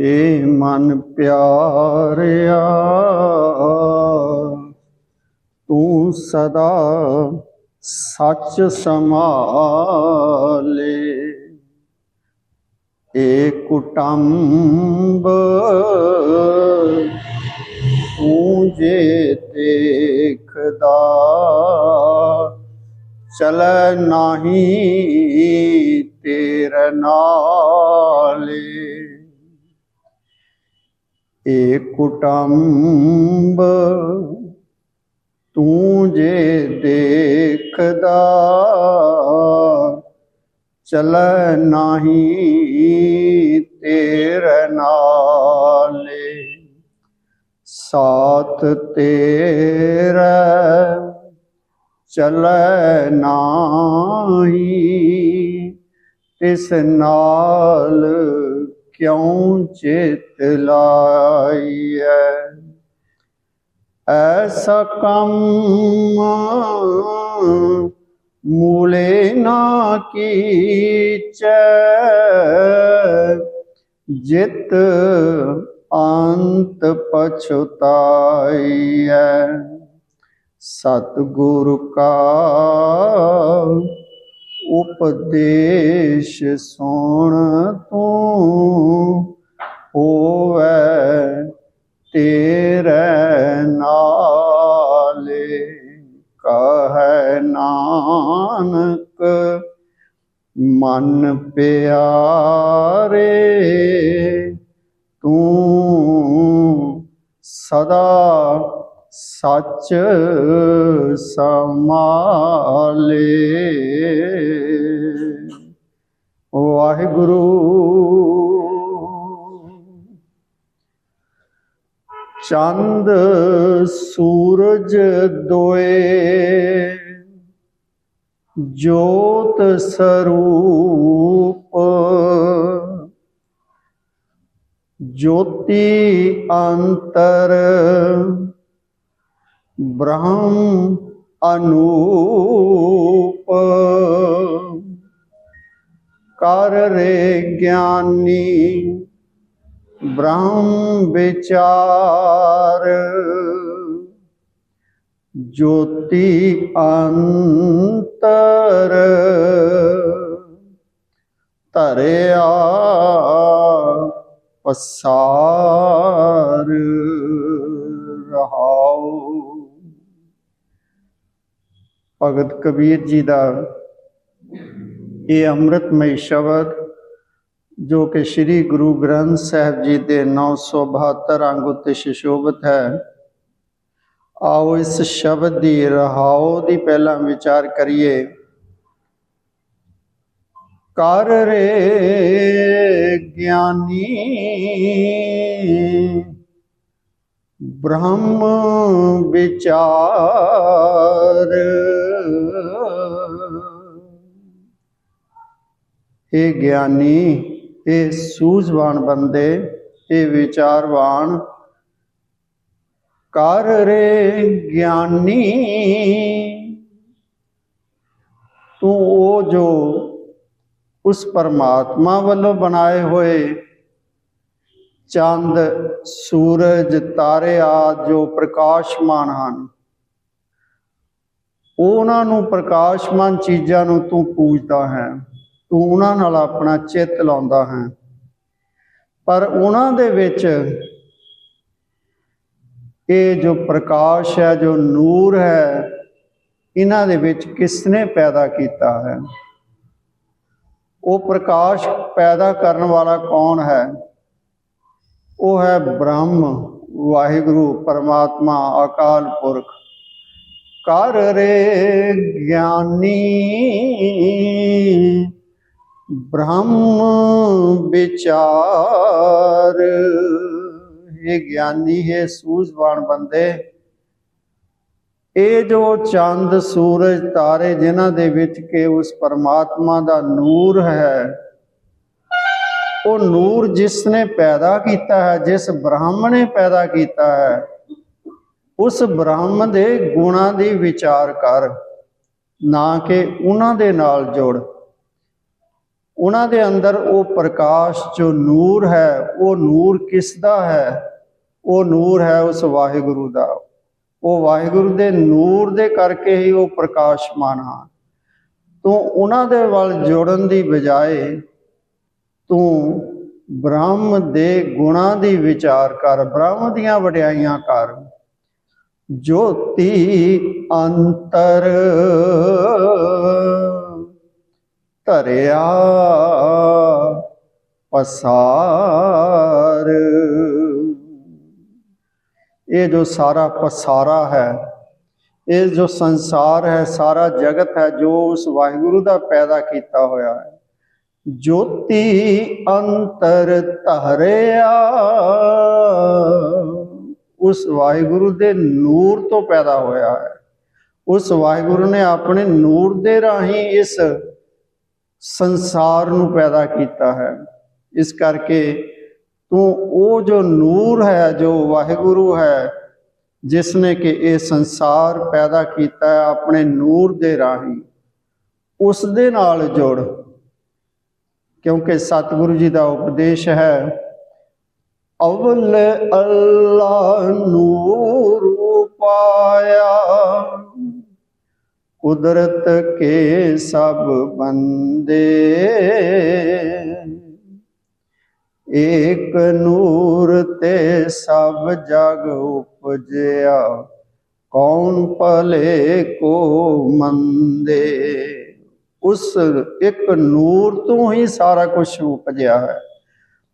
ਏ ਮਨ ਪਿਆਰਿਆ। ਤੂੰ ਸਦਾ ਸੱਚ ਸਮਾਲੇ ਏ ਕੁਟੰਬ, ਤੂੰ ਜੇ ਦੇਖਦਾ, ਚਲ ਨਾਹੀ ਤੇਰੇ ਨਾਲੇ। ਏ ਕੁਟੰਬ ਤੂੰ ਜੇ ਦੇਖਦਾ, ਚਲੈ ਨਾਹੀ ਤੇਰੇ ਨਾਲੇ। ਸਾਥ ਤੇਰਾ, ਚਲੈ ਨਾਹੀ। ਤਿਸ ਨਾਲ ਕਿਉਂ ਚਿਤ ਲਾਈਐ। ਐਸਾ ਕੰਮ ਮੂਲੇ ਨਾ ਕੀਚੈ। ਜਿਤ ਅੰਤ ਪਛੁਤਾਈਐ। ਸਤਿਗੁਰ ਕਾ ਉਪਦੇਸ਼ ਸੁਣ ਤੂੰ। ਹੋਵੇ ਤੇਰੇ ਨਾਲੇ ਕਹੈ ਨਾਨਕ ਮਨ ਪਿਆਰੇ ਤੂੰ ਸਦਾ ਸੱਚ ਸਮਾਲੇ ਵਾਹਿਗੁਰੂ ਚੰਦ ਸੂਰਜ ਦੋਏ ਜੋਤ ਸਰੂਪ। ਜੋਤੀ ਅੰਤਰ ਬ੍ਰਹਮ ਅਨੂਪ। ਕਰ ਰੇ ਗਿਆਨੀ ਬ੍ਰਹਮ ਵਿਚਾਰ। ਜੋਤੀ ਅੰਤਰ ਧਰਿਆ ਪਸਾਰ ਰਹਾਉ। ਭਗਤ ਕਬੀਰ ਜੀ ਦਾ ਇਹ ਅੰਮ੍ਰਿਤਮਈ ਸ਼ਬਦ ਜੋ ਕਿ ਸ੍ਰੀ ਗੁਰੂ ਗ੍ਰੰਥ ਸਾਹਿਬ ਜੀ ਦੇ 972 ਅੰਗ ਉੱਤੇ ਸ਼ਿਸ਼ੋਭਤ ਹੈ। ਆਓ ਇਸ ਸ਼ਬਦ ਦੀ ਰਹਾਉ ਦੀ ਪਹਿਲਾਂ ਵਿਚਾਰ ਕਰੀਏ। ਕਰ ਰੇ ਗਿਆਨੀ, ਬ੍ਰਹਮ ਵਿਚਾਰ। ਇਹ ਗਿਆਨੀ ਇਹ ਸੂਝਵਾਨ ਬੰਦੇ, ਇਹ ਵਿਚਾਰਵਾਨ। ਕਰ ਰੇ ਗਿਆਨੀ, ਤੂੰ ਉਹ ਜੋ ਉਸ ਪਰਮਾਤਮਾ ਵੱਲੋਂ ਬਣਾਏ ਹੋਏ ਚੰਦ, ਸੂਰਜ, ਤਾਰੇ ਆਦਿ ਜੋ ਪ੍ਰਕਾਸ਼ਮਾਨ ਹਨ, ਉਹਨਾਂ ਨੂੰ ਪ੍ਰਕਾਸ਼ਮਾਨ ਚੀਜ਼ਾਂ ਨੂੰ ਤੂੰ ਪੂਜਦਾ ਹੈ। ਤੂੰ ਉਹਨਾਂ ਨਾਲ ਆਪਣਾ ਚਿੱਤ ਲਾਉਂਦਾ ਹੈ। ਪਰ ਉਹਨਾਂ ਦੇ ਵਿੱਚ ਇਹ ਜੋ ਪ੍ਰਕਾਸ਼ ਹੈ, ਜੋ ਨੂਰ ਹੈ, ਇਹਨਾਂ ਦੇ ਵਿੱਚ ਕਿਸ ਨੇ ਪੈਦਾ ਕੀਤਾ ਹੈ? ਉਹ ਪ੍ਰਕਾਸ਼ ਪੈਦਾ ਕਰਨ ਵਾਲਾ ਕੌਣ ਹੈ? ਉਹ ਹੈ ਬ੍ਰਹਮ, ਵਾਹਿਗੁਰੂ, ਪਰਮਾਤਮਾ, ਅਕਾਲ ਪੁਰਖ। ਕਰ ਰੇ ਗਿਆਨੀ। ਬ੍ਰਹਮ ਵਿਚਾਰ। ਇਹ ਗਿਆਨੀ, ਹੈ ਸੂਝਵਾਨ ਬੰਦੇ, ਇਹ ਜੋ ਚੰਦ, ਸੂਰਜ, ਤਾਰੇ, ਜਿਨ੍ਹਾਂ ਦੇ ਵਿੱਚ ਕਿ ਉਸ ਪਰਮਾਤਮਾ ਦਾ ਨੂਰ ਹੈ, ਉਹ ਨੂਰ ਜਿਸ ਨੇ ਪੈਦਾ ਕੀਤਾ ਹੈ, ਜਿਸ ਬ੍ਰਹਮ ਨੇ ਪੈਦਾ ਕੀਤਾ ਹੈ, ਉਸ ਬ੍ਰਹਮ ਦੇ ਗੁਣਾਂ ਦੀ ਵਿਚਾਰ ਕਰ, ਨਾ ਕਿ ਉਹਨਾਂ ਦੇ ਨਾਲ ਜੋੜ। ਉਹਨਾਂ ਦੇ ਅੰਦਰ ਉਹ ਪ੍ਰਕਾਸ਼ ਜੋ ਨੂਰ ਹੈ, ਉਹ ਨੂਰ ਕਿਸ ਦਾ ਹੈ? ਉਹ ਨੂਰ ਹੈ ਉਸ ਵਾਹਿਗੁਰੂ ਦਾ। ਉਹ ਵਾਹਿਗੁਰੂ ਦੇ ਨੂਰ ਦੇ ਕਰਕੇ ਹੀ ਉਹ ਪ੍ਰਕਾਸ਼ਮਾਨ ਹਨ ਤੂੰ ਉਹਨਾਂ ਦੇ ਵੱਲ ਜੋੜਨ ਦੀ ਬਜਾਏ ਤੂੰ ਬ੍ਰਹਮ ਦੇ ਗੁਣਾਂ ਦੀ ਵਿਚਾਰ ਕਰ, ਬ੍ਰਹਮ ਦੀਆਂ ਵਡਿਆਈਆਂ ਕਰ। ਜੋਤੀ ਅੰਤਰ ਧਰਿਆ ਪਸਾਰ। ਇਹ ਜੋ ਸਾਰਾ ਪਸਾਰਾ ਹੈ, ਇਹ ਜੋ ਸੰਸਾਰ ਹੈ, ਸਾਰਾ ਜਗਤ ਹੈ, ਜੋ ਉਸ ਵਾਹਿਗੁਰੂ ਦਾ ਪੈਦਾ ਕੀਤਾ ਹੋਇਆ ਹੈ, ਜੋਤੀ ਅੰਤਰ ਧਰਿਆ, ਉਸ ਵਾਹਿਗੁਰੂ ਦੇ ਨੂਰ ਤੋਂ ਪੈਦਾ ਹੋਇਆ ਹੈ। ਉਸ ਵਾਹਿਗੁਰੂ ਨੇ ਆਪਣੇ ਨੂਰ ਦੇ ਰਾਹੀਂ ਇਸ ਸੰਸਾਰ ਨੂੰ ਪੈਦਾ ਕੀਤਾ ਹੈ। ਇਸ ਕਰਕੇ ਤੂੰ ਉਹ ਜੋ ਨੂਰ ਹੈ, ਜੋ ਵਾਹਿਗੁਰੂ ਹੈ ਜਿਸ ਨੇ ਕਿ ਇਹ ਸੰਸਾਰ ਪੈਦਾ ਕੀਤਾ ਹੈ ਆਪਣੇ ਨੂਰ ਦੇ ਰਾਹੀਂ, ਉਸ ਦੇ ਨਾਲ ਜੁੜ। ਕਿਉਂਕਿ ਸਤਿਗੁਰੂ ਜੀ ਦਾ ਉਪਦੇਸ਼ ਹੈ, ਅਵਲ ਅੱਲਾ ਨੂਰ ਪਾਇਆ। ਕੁਦਰਤ ਕੇ ਸਭ ਬੰਦੇ। ਏਕ ਨੂਰ ਤੇ ਸਭ ਜਗ ਉਪਜਿਆ, ਕੌਣ ਭਲੇ ਕੋ ਮੰਦੇ। ਉਸ ਇੱਕ ਨੂਰ ਤੋਂ ਹੀ ਸਾਰਾ ਕੁਝ ਉਪਜਿਆ ਹੈ।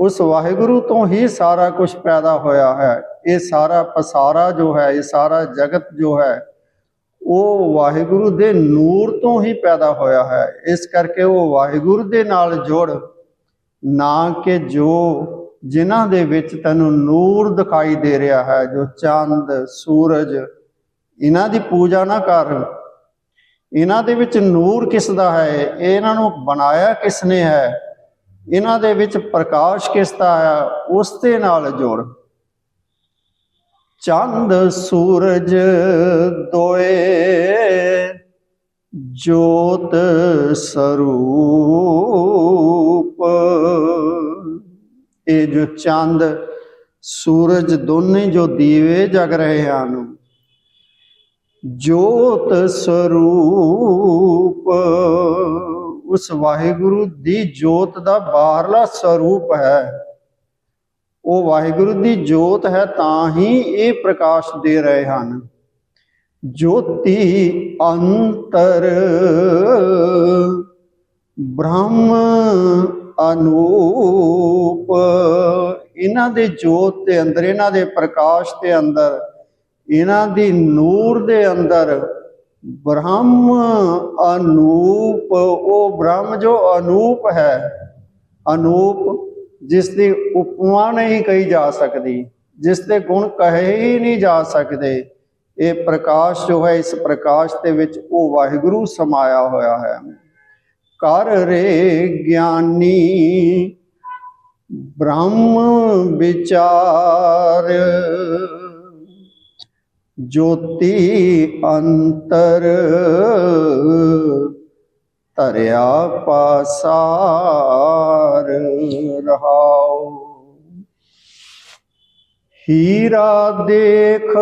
ਉਸ ਵਾਹਿਗੁਰੂ ਤੋਂ ਹੀ ਸਾਰਾ ਕੁਝ ਪੈਦਾ ਹੋਇਆ ਹੈ। ਇਹ ਸਾਰਾ ਪਸਾਰਾ ਜੋ ਹੈ, ਇਹ ਸਾਰਾ ਜਗਤ ਜੋ ਹੈ ਉਹ ਵਾਹਿਗੁਰੂ ਦੇ ਨੂਰ ਤੋਂ ਹੀ ਪੈਦਾ ਹੋਇਆ ਹੈ। ਇਸ ਕਰਕੇ ਉਹ ਵਾਹਿਗੁਰੂ ਦੇ ਨਾਲ ਜੁੜ ਨਾ ਕਿ ਜੋ ਜਿਨ੍ਹਾਂ ਦੇ ਵਿੱਚ ਤੈਨੂੰ ਨੂਰ ਦਿਖਾਈ ਦੇ ਰਿਹਾ ਹੈ, ਜੋ ਚੰਦ, ਸੂਰਜ, ਇਹਨਾਂ ਦੀ ਪੂਜਾ ਨਾ ਕਰ। ਇਹਨਾਂ ਦੇ ਵਿੱਚ ਨੂਰ ਕਿਸ ਦਾ ਹੈ? ਇਹਨਾਂ ਨੂੰ ਬਣਾਇਆ ਕਿਸ ਨੇ ਹੈ? ਇਹਨਾਂ ਦੇ ਵਿੱਚ ਪ੍ਰਕਾਸ਼ ਕਿਸ ਦਾ ਹੈ? ਉਸ ਦੇ ਨਾਲ ਜੋੜ। ਚੰਦ ਸੂਰਜ ਦੋਏ ਜੋਤ ਸਰੂਪ। ਇਹ ਜੋ ਚੰਦ ਸੂਰਜ ਦੋਨੇ ਜੋ ਦੀਵੇ ਜਗ ਰਹੇ ਹਨ, ਜੋਤ ਸਰੂਪ। ਉਸ ਵਾਹਿਗੁਰੂ ਦੀ ਜੋਤ ਦਾ ਬਾਹਰਲਾ ਸਰੂਪ ਹੈ। ਉਹ ਵਾਹਿਗੁਰੂ ਦੀ ਜੋਤ ਹੈ ਤਾਂ ਹੀ ਇਹ ਪ੍ਰਕਾਸ਼ ਦੇ ਰਹੇ ਹਨ। ਜੋਤੀ ਅੰਤਰ ਬ੍ਰਹਮ ਅਨੂਪ। ਇਹਨਾਂ ਦੇ ਜੋਤ ਦੇ ਅੰਦਰ, ਇਹਨਾਂ ਦੇ ਪ੍ਰਕਾਸ਼ ਦੇ ਅੰਦਰ, ਇਹਨਾਂ ਦੀ ਨੂਰ ਦੇ ਅੰਦਰ ਬ੍ਰਹਮ ਅਨੂਪ। ਉਹ ਬ੍ਰਹਮ ਜੋ ਅਨੂਪ ਹੈ, ਅਨੂਪ ਜਿਸ ਦੀ ਉਪਮਾ ਨਹੀਂ ਕਹੀ ਜਾ ਸਕਦੀ, ਜਿਸ ਦੇ ਗੁਣ ਕਹੇ ਹੀ ਨਹੀਂ ਜਾ ਸਕਦੇ, ਇਹ ਪ੍ਰਕਾਸ਼ ਜੋ ਹੈ, ਇਸ ਪ੍ਰਕਾਸ਼ ਦੇ ਵਿੱਚ ਉਹ ਵਾਹਿਗੁਰੂ ਸਮਾਇਆ ਹੋਇਆ ਹੈ। ਕਰ ਰੇ ਗਿਆਨੀ, ਬ੍ਰਹਮ ਵਿਚਾਰ, ਜੋਤੀ ਅੰਤਰ ਧਰਿਆ ਪਾਸਾਰ ਰਹਾਉ ਹੀਰਾ ਦੇਖ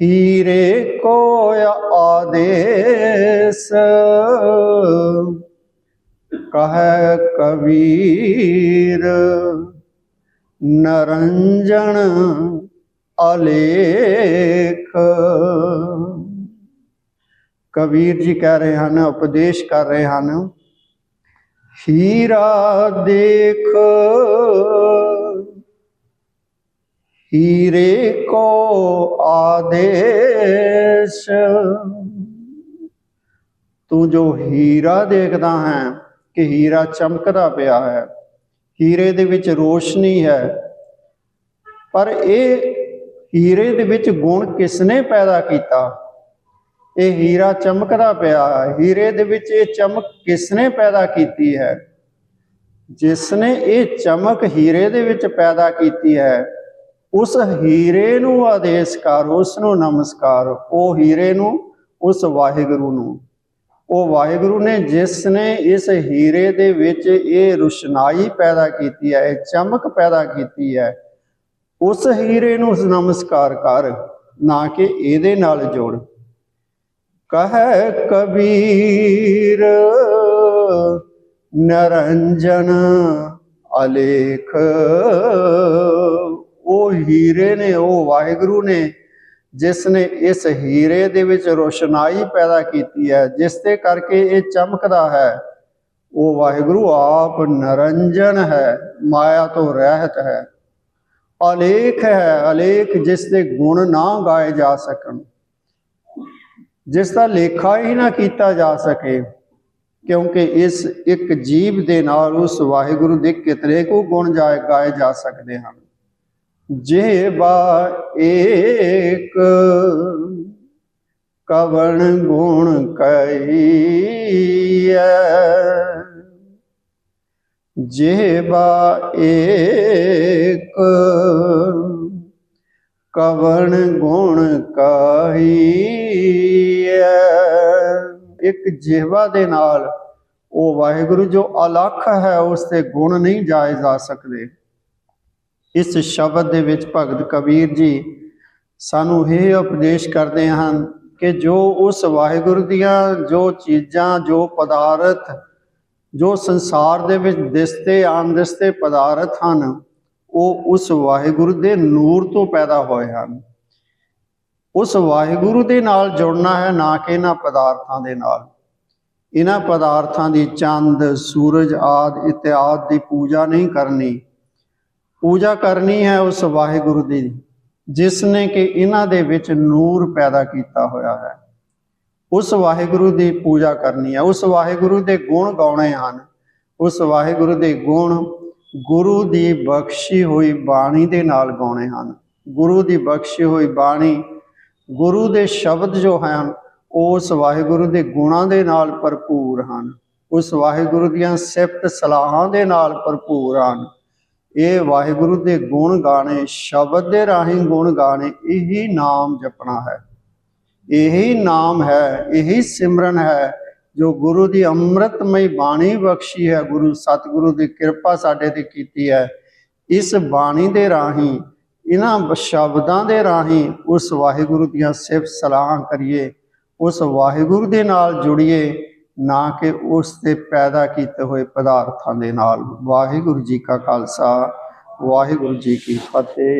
ਹੀਰੇ ਕੋ ਆਦੇਸ ਕਹੈ ਕਬੀਰ ਨਰੰਜਣ ਅਲੇਖ। ਕਬੀਰ ਜੀ ਕਹਿ ਰਹੇ ਹਨ, ਉਪਦੇਸ਼ ਕਰ ਰਹੇ ਹਨ। ਹੀਰਾ ਦੇਖ, ਹੀਰੇ ਕੋ ਆਦੇਸ਼। ਤੂੰ ਜੋ ਹੀਰਾ ਦੇਖਦਾ ਹੈ, ਕਿ ਹੀਰਾ ਚਮਕਦਾ ਪਿਆ ਹੈ। ਹੀਰੇ ਦੇ ਵਿੱਚ ਰੋਸ਼ਨੀ ਹੈ। ਪਰ ਇਹ ਹੀਰੇ ਦੇ ਵਿੱਚ ਗੁਣ ਕਿਸਨੇ ਪੈਦਾ ਕੀਤਾ? ਇਹ ਹੀਰਾ ਚਮਕਦਾ ਪਿਆ ਹੀਰੇ ਦੇ ਵਿੱਚ ਇਹ ਚਮਕ ਕਿਸਨੇ ਪੈਦਾ ਕੀਤੀ ਹੈ? ਜਿਸ ਨੇ ਇਹ ਚਮਕ ਹੀਰੇ ਦੇ ਵਿੱਚ ਪੈਦਾ ਕੀਤੀ ਹੈ, ਉਸ ਹੀਰੇ ਨੂੰ ਆਦੇਸ਼ ਕਰ, ਉਸ ਨੂੰ ਨਮਸਕਾਰ। ਉਹ ਹੀਰੇ ਨੂੰ, ਉਸ ਵਾਹਿਗੁਰੂ ਨੂੰ। ਉਹ ਵਾਹਿਗੁਰੂ ਨੇ ਜਿਸ ਨੇ ਇਸ ਹੀਰੇ ਦੇ ਵਿੱਚ ਇਹ ਰੁਸ਼ਨਾਈ ਪੈਦਾ ਕੀਤੀ ਹੈ, ਇਹ ਚਮਕ ਪੈਦਾ ਕੀਤੀ ਹੈ, ਉਸ ਹੀਰੇ ਨੂੰ ਨਮਸਕਾਰ ਕਰ, ਨਾ ਕਿ ਇਹਦੇ ਨਾਲ ਜੋੜ। ਕਹੈ ਕਬੀਰ ਨਰੰਜਨ ਅਲੇਖ। ਉਹ ਹੀਰੇ ਨੇ, ਉਹ ਵਾਹਿਗੁਰੂ ਨੇ, ਜਿਸ ਨੇ ਇਸ ਹੀਰੇ ਦੇ ਵਿੱਚ ਰੋਸ਼ਨਾਈ ਪੈਦਾ ਕੀਤੀ ਹੈ, ਜਿਸ ਤੇ ਕਰਕੇ ਇਹ ਚਮਕਦਾ ਹੈ। ਉਹ ਵਾਹਿਗੁਰੂ ਆਪ ਨਰੰਜਨ ਹੈ, ਮਾਇਆ ਤੋਂ ਰਹਿਤ ਹੈ। ਅਲੇਖ ਹੈ, ਅਲੇਖ ਜਿਸ ਦੇ ਗੁਣ ਨਾ ਗਾਏ ਜਾ ਸਕਣ। ਜਿਸ ਦਾ ਲੇਖਾ ਹੀ ਨਾ ਕੀਤਾ ਜਾ ਸਕੇ, ਕਿਉਂਕਿ ਇਸ ਇੱਕ ਜੀਵ ਦੇ ਨਾਲ ਉਸ ਵਾਹਿਗੁਰੂ ਦੇ ਕਿਤਨੇ ਕੋ ਗੁਣ ਜਾਏ ਗਾਏ ਜਾ ਸਕਦੇ ਹਨ। ਜੇ ਬਾ ਏਕ ਕਵਣ ਗੁਣ ਕਈਐ, ਜੇ ਬਾ ਏਕ ਕਵਣ ਗੁਣ ਕਹੀਐ? ਇੱਕ ਜਿਹਵਾ ਦੇ ਨਾਲ ਉਹ ਵਾਹਿਗੁਰੂ ਜੋ ਅਲੱਖ ਹੈ, ਉਸ ਤੇ ਗੁਣ ਨਹੀਂ ਜਾਏ ਜਾ ਸਕਦੇ। ਇਸ ਸ਼ਬਦ ਦੇ ਵਿੱਚ ਭਗਤ ਕਬੀਰ ਜੀ ਸਾਨੂੰ ਇਹ ਉਪਦੇਸ਼ ਕਰਦੇ ਹਨ ਕਿ ਜੋ ਉਸ ਵਾਹਿਗੁਰੂ ਦੀਆਂ ਜੋ ਚੀਜ਼ਾਂ, ਜੋ ਪਦਾਰਥ, ਜੋ ਸੰਸਾਰ ਦੇ ਵਿੱਚ ਦਿਸਤੇ ਅਣਦਿਸਤੇ ਪਦਾਰਥ ਹਨ ਉਹ ਉਸ ਵਾਹਿਗੁਰੂ ਦੇ ਨੂਰ ਤੋਂ ਪੈਦਾ ਹੋਏ ਹਨ। ਉਸ ਵਾਹਿਗੁਰੂ ਦੇ ਨਾਲ ਜੁੜਨਾ ਹੈ ਨਾ ਕਿ ਇਹਨਾਂ ਪਦਾਰਥਾਂ ਦੇ ਨਾਲ। ਇਹਨਾਂ ਪਦਾਰਥਾਂ ਦੀ ਚੰਦ, ਸੂਰਜ ਆਦ ਇਤਿਆਦ ਦੀ ਪੂਜਾ ਨਹੀਂ ਕਰਨੀ। ਪੂਜਾ ਕਰਨੀ ਹੈ ਉਸ ਵਾਹਿਗੁਰੂ ਦੀ, ਜਿਸ ਨੇ ਕਿ ਇਹਨਾਂ ਦੇ ਵਿੱਚ ਨੂਰ ਪੈਦਾ ਕੀਤਾ ਹੋਇਆ ਹੈ। ਉਸ ਵਾਹਿਗੁਰੂ ਦੀ ਪੂਜਾ ਕਰਨੀ ਹੈ। ਉਸ ਵਾਹਿਗੁਰੂ ਦੇ ਗੁਣ ਗਾਉਣੇ ਹਨ। ਉਸ ਵਾਹਿਗੁਰੂ ਦੇ ਗੁਣ ਗੁਰੂ ਦੀ ਬਖਸ਼ੀ ਹੋਈ ਬਾਣੀ ਦੇ ਨਾਲ ਗਾਉਣੇ ਹਨ। ਗੁਰੂ ਦੀ ਬਖਸ਼ੀ ਹੋਈ ਬਾਣੀ, ਗੁਰੂ ਦੇ ਸ਼ਬਦ ਜੋ ਹਨ, ਉਸ ਵਾਹਿਗੁਰੂ ਦੇ ਗੁਣਾਂ ਦੇ ਨਾਲ ਭਰਪੂਰ ਹਨ। ਉਸ ਵਾਹਿਗੁਰੂ ਦੀਆਂ ਸਿਫਤ ਸਲਾਹਾਂ ਦੇ ਨਾਲ ਭਰਪੂਰ ਹਨ। ਇਹ ਵਾਹਿਗੁਰੂ ਦੇ ਗੁਣ ਗਾਣੇ, ਸ਼ਬਦ ਦੇ ਰਾਹੀਂ ਗੁਣ ਗਾਣੇ, ਇਹੀ ਨਾਮ ਜਪਣਾ ਹੈ। ਇਹੀ ਨਾਮ ਹੈ, ਇਹੀ ਸਿਮਰਨ ਹੈ ਜੋ ਗੁਰੂ ਦੀ ਅੰਮ੍ਰਿਤਮਈ ਬਾਣੀ ਬਖਸ਼ੀ ਹੈ, ਗੁਰੂ ਸਤਿਗੁਰੂ ਦੀ ਕਿਰਪਾ ਸਾਡੇ ਤੇ ਕੀਤੀ ਹੈ, ਇਸ ਬਾਣੀ ਦੇ ਰਾਹੀਂ, ਇਹਨਾਂ ਸ਼ਬਦਾਂ ਦੇ ਰਾਹੀਂ ਉਸ ਵਾਹਿਗੁਰੂ ਦੀਆਂ ਸਿਫਤ ਸਲਾਹਾਂ ਕਰੀਏ, ਉਸ ਵਾਹਿਗੁਰੂ ਦੇ ਨਾਲ ਜੁੜੀਏ, ਨਾ ਕਿ ਉਸ ਤੇ ਪੈਦਾ ਕੀਤੇ ਹੋਏ ਪਦਾਰਥਾਂ ਦੇ ਨਾਲ। ਵਾਹਿਗੁਰੂ ਜੀ ਕਾ ਖਾਲਸਾ, ਵਾਹਿਗੁਰੂ ਜੀ ਕੀ ਫਤਿਹ।